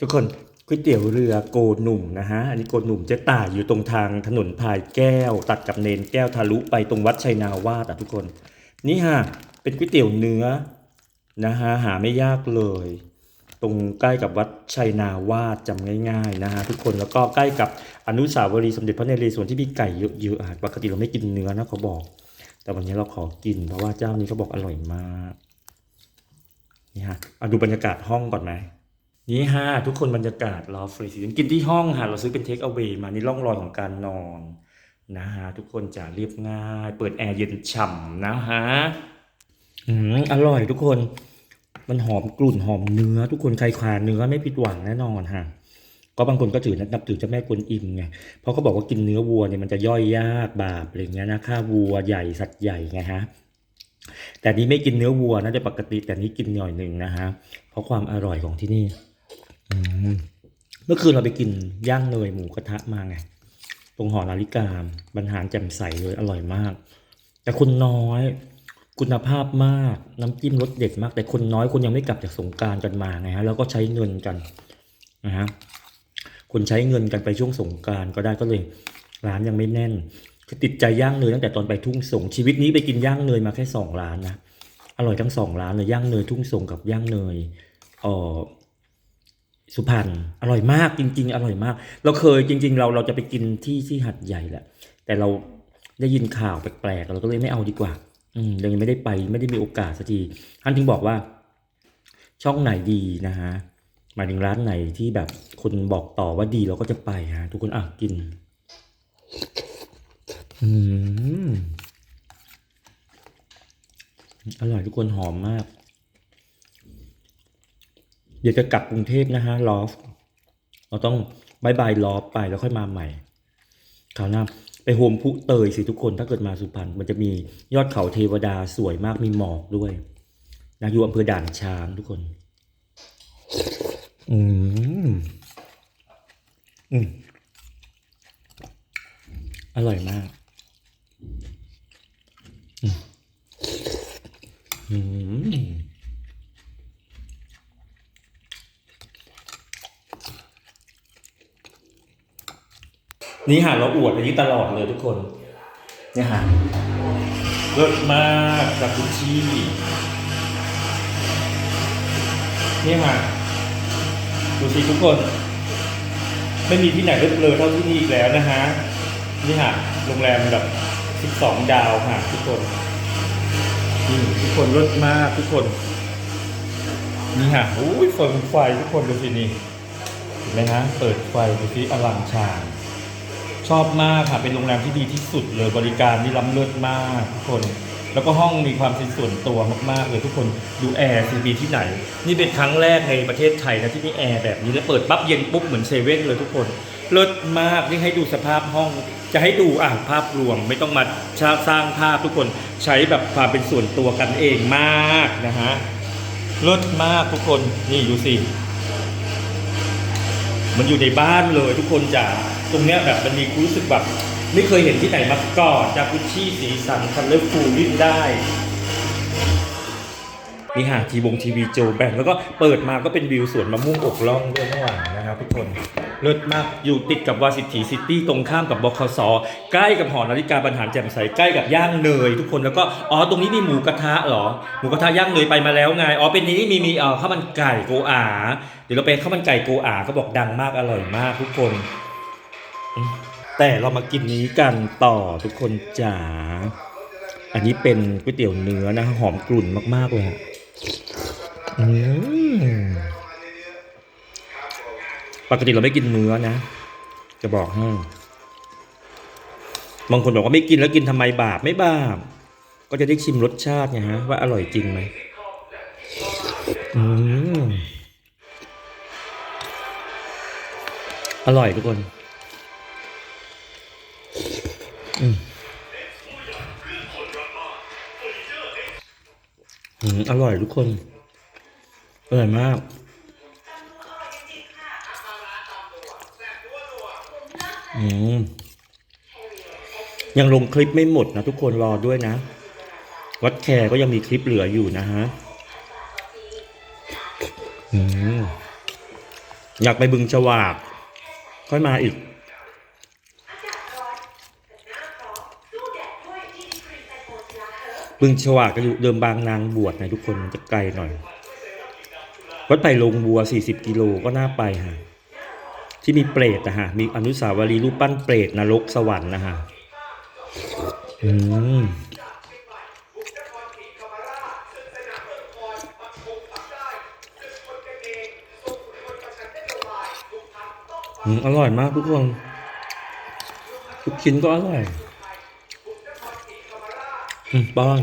ทุกคนก๋วยเตี๋ยวเรือโกหนุ่มนะฮะ อันนี้โกหนุ่มเจ๊ต่ายอยู่ตรงทางถนนพายแก้ว ตัดกับเนนแก้วทะลุไปตรงวัดชัยนาวาสอะทุกคน นี่ฮะเป็นก๋วยเตี๋ยวเนื้อนะฮะหาไม่ยากเลย ตรงใกล้กับวัดชัยนาวาสจำง่ายๆนะฮะทุกคนแล้วก็ใกล้กับอนุสาวรีย์สมเด็จพระนเรศวรที่มีไก่เยอะๆอะปกติเราไม่กินเนื้อนะเขาบอก แต่วันนี้เราขอกิน เพราะว่าเจ้านี้เขาบอกอร่อยมากนี่ฮะเอาดูบรรยากาศห้องก่อนไหม นี่ฮะทุกคนบรรยากาศรอฟรีสิกินที่ห้องฮะเราซื้อเป็นเทคเอา a y มานี่ร่องรอยของการนอนนะฮะทุกคนจะเรียบง่าย เปิดแอร์เย็นฉ่ำนะฮะอืมอร่อยทุกคน มันหอมกลุ่นหอมเนื้อ ทุกคนใครคลานเนื้อไม่ผิดหวังแน่นอนฮะก็บางคนก็ถือนับถือเจ้าแม่กวนอิมไงเพราะเขาบอกว่ากินเนื้อวัวเนี่ยมันจะย่อยยากบาปอะไรเงี้ยนะค่าวัวใหญ่สัตว์ใหญ่ไงฮะแต่นี้ไม่กินเนื้อวัวนะจะปกติแต่นี้กินหน่อยหนึ่งนะฮะเพราะความอร่อยของที่นี่ เมื่อคืนเราไปกินย่างเนยหมูกระทะมาไง ตรงหอนาฬิกาบรรหารแจ่มใสเลยอร่อยมาก แต่คนน้อย คุณภาพมากน้ำจิ้มรสเด็ดมาก แต่คนน้อยคนยังไม่กลับจากสงการกันมาไงฮะแล้วก็ใช้เงินกันนะฮะคนใช้เงินกันไปช่วงสงการก็ได้ก็เลย ร้านยังไม่แน่นคือติดใจย่างเนยตั้งแต่ตอนไปทุ่งสงชีวิตนี้ไปกินย่างเนยมาแค่สองร้านนะอร่อยทั้งสองร้านเลยย่างเนยทุ่งสงกับย่างเนยเอ่อ สุพรรณอร่อยมากจริง ๆ อร่อยมาก เราเคยจริง ๆ เราเราจะไปกินที่ที่หัดใหญ่แหละ แต่เราได้ยินข่าวแปลกๆเราก็เลยไม่เอาดีกว่า อืมยังไม่ได้ไปไม่ได้มีโอกาสสักทีท่านถึงบอกว่า ช่องไหนดีนะฮะหมายถึงร้านไหนที่แบบคนบอกต่อว่าดีเราก็จะไปฮะทุกคนอะกิน อืมอร่อยทุกคนหอมมาก เดี๋ยวจะกลับกรุงเทพนะฮะลอฟเราต้องบายบายลอฟไปแล้วค่อยมาใหม่คราวหน้าไปโฮมพุเตยสิทุกคนถ้าเกิดมาสุพรรณมันจะมียอดเขาเทวดาสวยมากมีหมอกด้วยนะอยู่อำเภอด่านช้างทุกคน อืม อืมอร่อยมาก อืมอืม นี่หาเราอวดอันนี้ตลอดเลยทุกคนเนี่ยฮะเลิศมากจากกุชชี่นี่ฮะดูสิทุกคน ไม่มีที่ไหนเลิศเลยเท่าที่นี่อีกแล้วนะฮะนี่ฮะโรงแรมแบบ12ดาวค่ะทุกคนนี่ทุกคนเลิศมากทุกคน นี่ฮะโอ้ยเฟิร์มไฟทุกคนดูสินี่เห็นไหมฮะเปิดไฟดูสิอลังชาง ชอบมากค่ะ เป็นโรงแรมที่ดีที่สุดเลยบริการนี่ล้ำเลิศมากทุกคน แล้วก็ห้องมีความเป็นส่วนตัวมากๆเลยทุกคนดูแอร์ซีบีที่ไหน นี่เป็นครั้งแรกในประเทศไทยนะที่มีแอร์แบบนี้แล้วเปิดปั๊บเย็นปุ๊บเหมือนเซเว่นเลยทุกคนเลิศมากนี่ให้ดูสภาพห้องจะให้ดูอะภาพรวมไม่ต้องมาสร้างภาพทุกคนใช้แบบความเป็นส่วนตัวกันเองมากนะฮะเลิศมากทุกคนนี่ดูสิมันอยู่ในบ้านเลยทุกคนจ๋า ตรงเนี้ยแบบมันมีรู้สึกแบบไม่เคยเห็นที่ไหนมาก่อนจากุชชี่สีสันคันเลอร์ฟูลิ่นได้นี่หาทีวงทีวีโจแบ่งแล้วก็เปิดมาก็เป็นวิวสวนมะม่วงอกล่องด้วยข้างหลังนะครับทุกคนเลิศมากอยู่ติดกับวาสิตีซิตี้ตรงข้ามกับบคสใกล้กับหอนาฬิกาบรรหารแจ่มใสใกล้กับย่างเนยทุกคนแล้วก็อ๋อตรงนี้มีหมูกระทะเหรอหมูกระทะย่างเนยไปมาแล้วไงอ๋อเป็นนี้มีมีเอ่อข้าวมันไก่โกอาเดี๋ยวเราไปข้าวมันไก่โกอาเขาบอกดังมากอร่อยมากทุกคน แต่เรามากินนี้กันต่อทุกคนจ๋า อันนี้เป็นก๋วยเตี๋ยวเนื้อนะ หอมกลุ่นมาก ๆ เลยฮะอืมปกติเราไม่กินเนื้อนะ จะบอกให้บางคนบอกว่าไม่กินแล้วกินทำไมบาปไม่บาป ก็จะได้ชิมรสชาติไงฮะ ว่าอร่อยจริงไหมอืมอร่อยทุกคน อืมอร่อยทุกคน อร่อยมาก อืม ยังลงคลิปไม่หมดนะทุกคนรอด้วยนะ วัดแคร์ก็ยังมีคลิปเหลืออยู่นะฮะ อืม อยากไปบึงฉวาก ค่อยมาอีก บึงฉวากก็อยู่เดิมบางนางบวชนะทุกคนมันจะไกลหน่อย วัดไผ่ลงบัว 40 กิโลก็น่าไปฮะที่มีเปรตนะฮะ มีอนุสาวรีย์รูปปั้นเปรตนรกสวรรค์นะฮะอืมอร่อยมากทุกคน ทุกชิ้นก็อร่อย ป้อน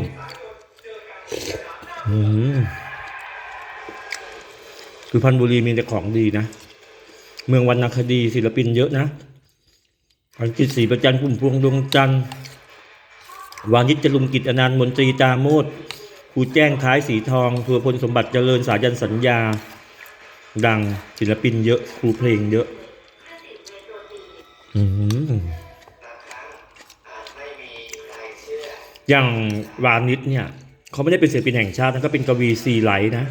อืมคือพันบุรีมีแต่ของดีนะ เมืองวรรณคดีศิลปินเยอะนะอังกฤษศรีประจันทร์พุ่มพวงดวงจันทร์วานิชจรุมกิจอนันต์มนตรีตาโมดครูแจ้งท้ายสีทองทัวพลสมบัติเจริญสายันสัญญา ดังศิลปินเยอะ ครูเพลงเยอะ อืม อย่างวานิชเนี่ยเขาไม่ได้เป็นศิลปินแห่งชาตินะก็เป็นกวีซีไลท์นะ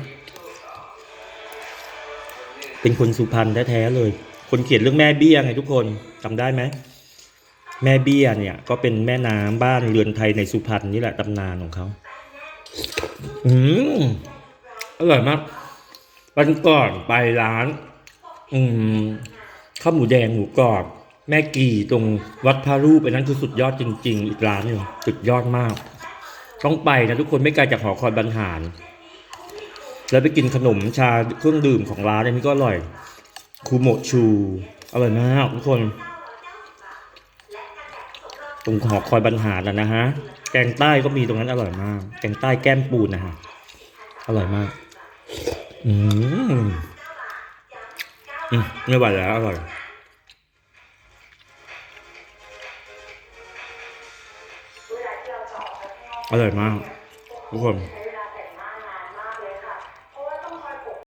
เป็นคนสุพรรณแท้ๆเลย คนเขียนเรื่องแม่เบี้ยไงทุกคนจำได้ไหมแม่เบี้ยเนี่ย ก็เป็นแม่น้ำบ้านเรือนไทยในสุพรรณนี่แหละตำนานของเขาอืมอร่อยมากวันก่อนไปร้าน อืมข้าวหมูแดงหมูกรอบ แม่กี่ตรงวัดพระรูปอันนั้นคือสุดยอดจริง ๆ อีกร้านหนึ่งสุดยอดมาก ต้องไปนะทุกคนไม่ไกลจากหอคอยบรรหาร แล้วไปกินขนมชาเครื่องดื่มของร้านอันนี้ก็อร่อย คูโมชูอร่อยมากทุกคน ตรงหอคอยบรรหารนะนะฮะ แกงใต้ก็มีตรงนั้นอร่อยมาก แกงใต้แก้มปูนนะฮะ อร่อยมาก อืมอืมไม่ไหวแล้วอร่อย อร่อยมากทุกคน